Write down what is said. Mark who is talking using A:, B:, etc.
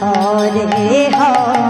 A: Hare Hare